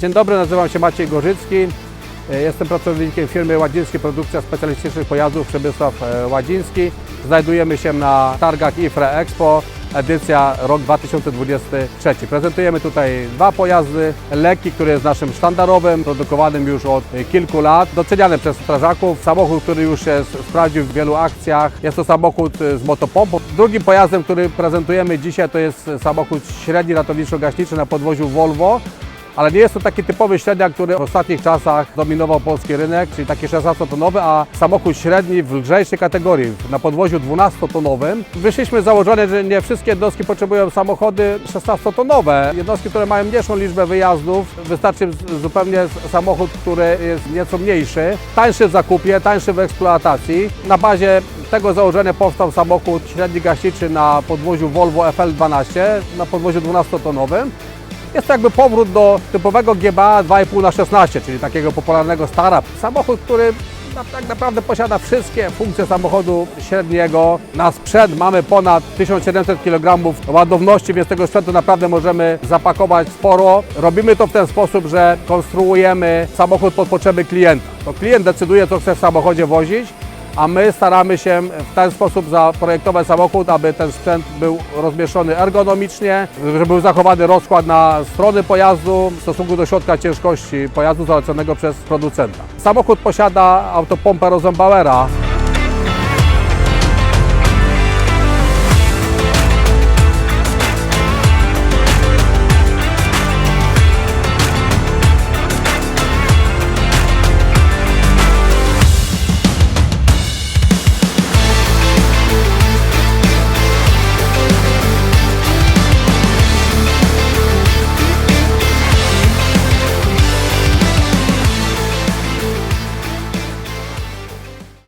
Dzień dobry, nazywam się Maciej Gorzycki. E, Jestem pracownikiem firmy Ładziński Produkcja Specjalistycznych Pojazdów Przemysław e, Ładziński. Znajdujemy się na targach IFRE Expo, edycja rok 2023. Prezentujemy tutaj dwa pojazdy. Lekki, który jest naszym sztandarowym, produkowanym już od kilku lat, doceniany przez strażaków. Samochód, który już się sprawdził w wielu akcjach. Jest to samochód e, z motopompą. Drugim pojazdem, który prezentujemy dzisiaj, to jest samochód średni ratowniczo-gaśniczy na podwoziu Volvo. Ale nie jest to taki typowy średniak, który w ostatnich czasach dominował polski rynek, czyli taki 16-tonowy, a samochód średni w lżejszej kategorii, na podwoziu 12-tonowym. Wyszliśmy z założenia, że nie wszystkie jednostki potrzebują samochody 16-tonowe. Jednostki, które mają mniejszą liczbę wyjazdów, wystarczy zupełnie samochód, który jest nieco mniejszy, tańszy w zakupie, tańszy w eksploatacji. Na bazie tego założenia powstał samochód średni gaśniczy na podwoziu Volvo FL12, na podwoziu 12-tonowym. Jest to jakby powrót do typowego GBA 2,5 na 16, czyli takiego popularnego stara. Samochód, który tak naprawdę posiada wszystkie funkcje samochodu średniego. Na sprzęt mamy ponad 1700 kg ładowności, więc tego sprzętu naprawdę możemy zapakować sporo. Robimy to w ten sposób, że konstruujemy samochód pod potrzeby klienta. To klient decyduje, co chce w samochodzie wozić a my staramy się w ten sposób zaprojektować samochód, aby ten sprzęt był rozmieszczony ergonomicznie, żeby był zachowany rozkład na strony pojazdu w stosunku do środka ciężkości pojazdu zaleconego przez producenta. Samochód posiada autopompę Rosenbauera,